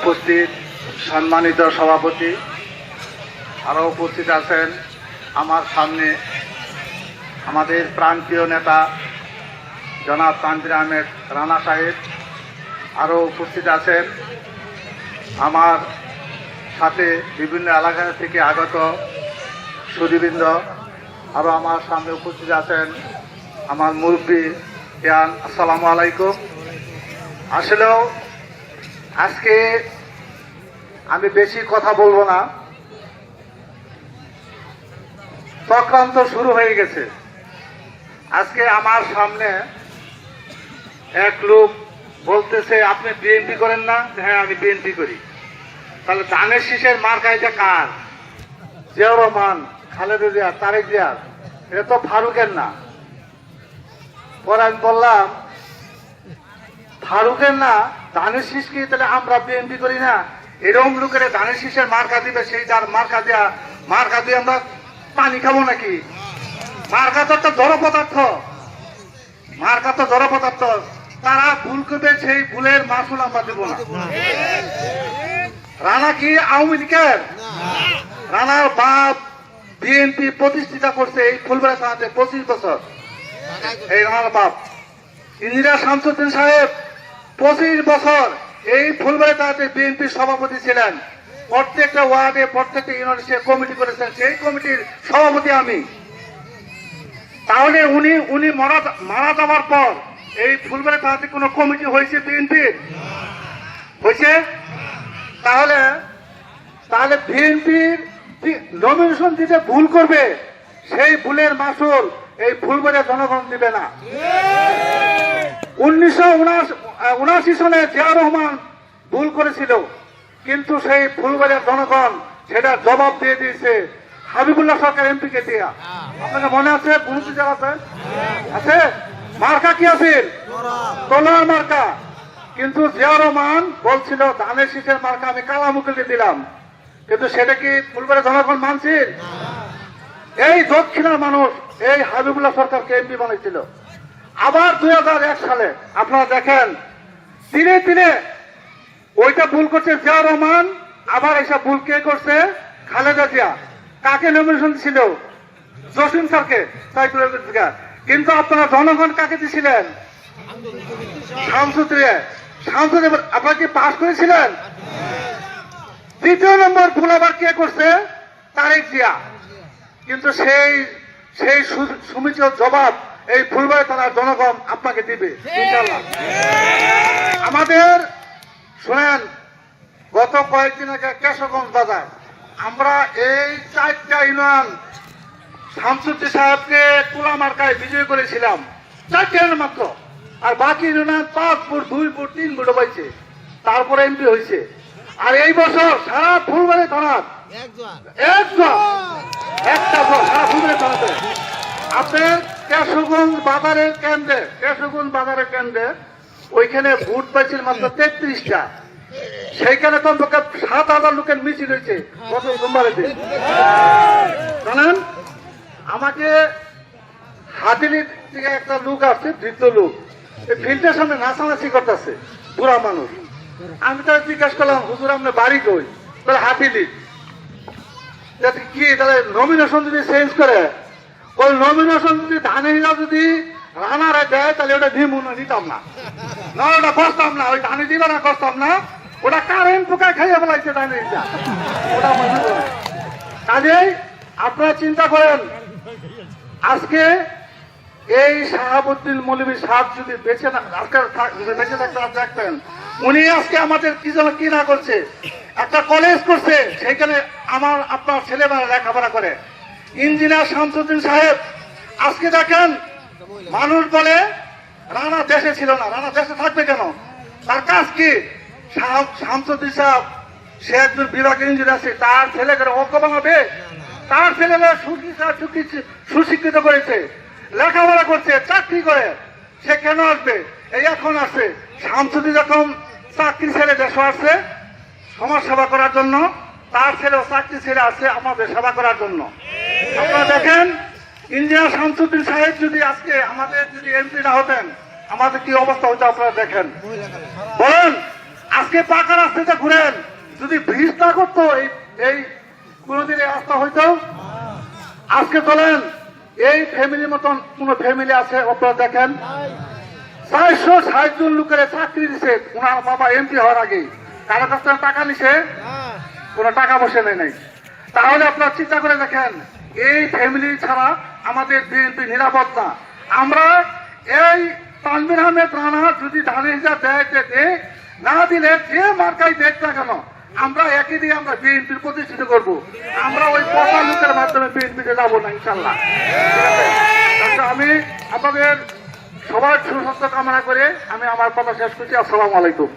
উপস্থিত সম্মানিত সভাপতি। আরও উপস্থিত আছেন আমার সামনে আমাদের প্রান্তীয় নেতা জনাব তানজির আহমেদ রানা সাহেব। আরও উপস্থিত আছেন আমার সাথে বিভিন্ন এলাকা থেকে আগত সুদীবৃন্দ আরও আমার সামনে উপস্থিত আছেন আমার মুরব্বী জ্ঞান আসসালামু আলাইকুম। আসলেও আজকে আমি বেশি কথা বলব না। চক্রান্ত শুরু হয়ে গেছে। আজকে আমার সামনে এক লোক বলতেছে, আপনি বিএনপি করেন না? হ্যাঁ আমি বিএনপি করি। তাহলে ধানের শীষের মার্কা এটা কার? জিয়াউর রহমান, খালেদা জিয়া, তারেক জিয়ার এটা তো ফারুকের না। পরে আমি বললাম, ফারুকের না? ধানের শীষ কি? তাহলে আমরা বিএনপি করি না। এরকম লোকের ধানের শীষের মার্কা দিবে, সেই তার মার্কা দেয়া মার্কা দিয়ে আমরা পানি খাব নাকি? মার্কা তো একটা জড় পদার্থ। মার্কা তো জড় পদার্থ। তারা ভুল করবে, সেই ভুলের মাসুল আমরা দেবো না। রানা কি আওয়ামী লীগের? রানার বাপ বিএনপি প্রতিষ্ঠিতা করছে এই ফুলবেড়া থানাতে পঁচিশ বছর। এই রানার বাপ। ইন্দিরা শামসুদ্দিন সাহেব পঁচিশ বছর এই ফুলবাড়ি তাতে বিএনপি সভাপতি ছিলেন। প্রত্যেকটা ওয়ার্ডে, প্রত্যেকটা ইউনিটে সে কমিটি করেছেন। সেই কমিটির সভাপতি আমি। তাহলে উনি উনি মারা মারা যাওয়ার পর এই ফুলবাড়ি তাতে কোনো কমিটি হয়েছে বিএনপির? হয়েছে? তাহলে তাহলে বিএনপির নমিনেশন দিতে ভুল করবে, সেই ভুলের মাসুল এই ফুলবাড়ির জনগণ দিবে না। উনিশশো উনাশি সনে জিয়া রহমান ভুল করেছিল। কিন্তু সেই ফুলবাড়ির জনগণ সেটা জবাব দিয়ে দিয়েছে হাবিবুল্লাহ সরকার এমপি কে দিয়া আপনাকে মনে আছে যাওয়া আছে? আছে? মার্কা কি আছে? তোলার মার্কা। কিন্তু জিয়া রহমান বলছিল ধানের শীষের মার্কা আমি কালা মুকুলকে দিলাম। কিন্তু সেটা কি ফুলবাড়ির জনগণ মানছিল এই দক্ষিণের মানুষ এই হাবিবুল্লাহ সরকারকে এমপি বানাইছিল। আবার দু হাজার এক সালে আপনারা দেখেন দিনে দিনে ওইটা ভুল করছে জিয়া রহমান, আবার এসব ভুল কে করছে? খালেদা জিয়া। কাকে নমিনেশন ছিল জসিম স্যারকে কিন্তু আপনারা জনগণ কাকে দিছিলেন? শামসুদ্দিনে শামসুদ্দিন আপনারা কি পাশ করেছিলেন? দ্বিতীয় নম্বর ভুল আবার কে করছে? তারেক জিয়া। কিন্তু সেই সেই সুমিত জবাব এই ফুলবাড়ি থানার জনগণ আপনাকে দিবে আমাদের শোনেন গত কয়েকদিন আগে কেশগঞ্জ বাজার আমরা এই চারটা ইউনিয়ন শামসুদ্দি সাহেবকে তুলা মার্কায় বিজয় করেছিলাম। চারটে ইউনিয়ন মাত্র। আর বাকি ইউনিয়ন পাঁচ ফুট দুই ফুট তিন ফুট পাইছে তারপরে এমপি হয়েছে। আর এই বছর সারা ফুলবাড়ি থানার একজন। একটা সারা ফুলবাড়ি থানাতে। আপনার কেশগঞ্জ বাজারের কেন্দ্রে, কেশগঞ্জ বাজারের কেন্দ্রে ওইখানে ভোট পাইছিল মাত্র তেত্রিশটা। সেইখানে কমপক্ষে সাত হাজার লোকের মিছিল হয়েছে গত সোমবারের দিন জানেন? আমাকে হাতিলি থেকে একটা লোক আসছে বৃদ্ধ লোক। ফিল্ডের সামনে নাচানাচি করতেছে, বুড়া মানুষ। আমি তাহলে জিজ্ঞাসা করলাম, হুজুর, আপনার বাড়ি কই? তাহলে হাতিলি। কি, তাহলে নমিনেশন যদি চেঞ্জ করে ওই নমিনেশন যদি ধানেরা যদি রানারে দেয়, তাহলে ওটা না, নিতাম না। না, ওটা করতাম না, ওই ধানে দিবে না করতাম না। ওটা কারেন্ট পোকায় খাইয়ে ফেলাইছে ধানেরটা ওটা কাজেই আপনারা চিন্তা করেন, আজকে এই শাহাবুদ্দিন মৌলবী সাহেব যদি বেঁচে না আজকে থাক- যদি বেঁচে থাকতে দেখতেন, উনি আজকে আমাদের কি যেন কি না করছে, একটা কলেজ করছে সেখানে আমার আপনার ছেলেমেয়েরা লেখাপড়া করে। ইঞ্জিনিয়ার শামসুদ্দিন সাহেব, আজকে দেখেন মানুষ বলে, রানা দেশে ছিল না, রানা দেশে থাকবে কেন? তার কাজ কি? শাম- শামসুদ্দিন সাহেব, সে একজন বিভাগীয় ইঞ্জিনিয়ার আছে তার ছেলেকে অজ্ঞ বানাবে? তার সুশিক্ষি- সুশিক্ষিত করেছে, লেখাপড়া করছে, চাকরি করে। সে কেন আসবে? এই এখন আসছে। শামসুদ্দিন যখন চাকরি ছেড়ে দেশে আসছে সমাজ সেবা করার জন্য, তার ছেলেও চাকরি ছেড়ে আসছে আমাদের সেবা করার জন্য। আপনারা দেখেন ইঞ্জিনিয়ার শামসুদ্দিন সাহেব যদি আজকে আমাদের যদি এমপি না হতেন, আমাদের কি অবস্থা হতো আপনারা দেখেন? বলেন, আজকে পাকা রাস্তাতে ঘুরেন, যদি ব্রিজ না করতো, এই এই রাস্তা হইতো? আজকে চলেন এই ফ্যামিলির মতন কোন ফ্যামিলি আছে, আপনারা দেখেন? চারশো ষাট জন লোকের চাকরি দিছে, ওনার বাবা এমপি হওয়ার আগে কারও কাছ থেকে টাকা নিছে? কোনো টাকা পয়সা নেই নাই। তাহলে আপনারা চিন্তা করে দেখেন এই ফ্যামিলি ছাড়া আমাদের বিএনপি নিরাপদ না। আমরা এই তানবির আহমেদ রানা যদি ধানের হিসাব দেয় যে দেখ, না দিলে যে মার্কাই দেখ না কেন আমরা একই দিয়ে আমরা বিএনপির প্রতিষ্ঠিত করব। আমরা ওই পচা লোকের মাধ্যমে বিএনপিতে যাব না ইনশাল্লাহ? তাহলে আমি আপনাদের সবার সুস্বাস্থ্য কামনা করে আমি আমার কথা শেষ করছি। আসসালামু আলাইকুম।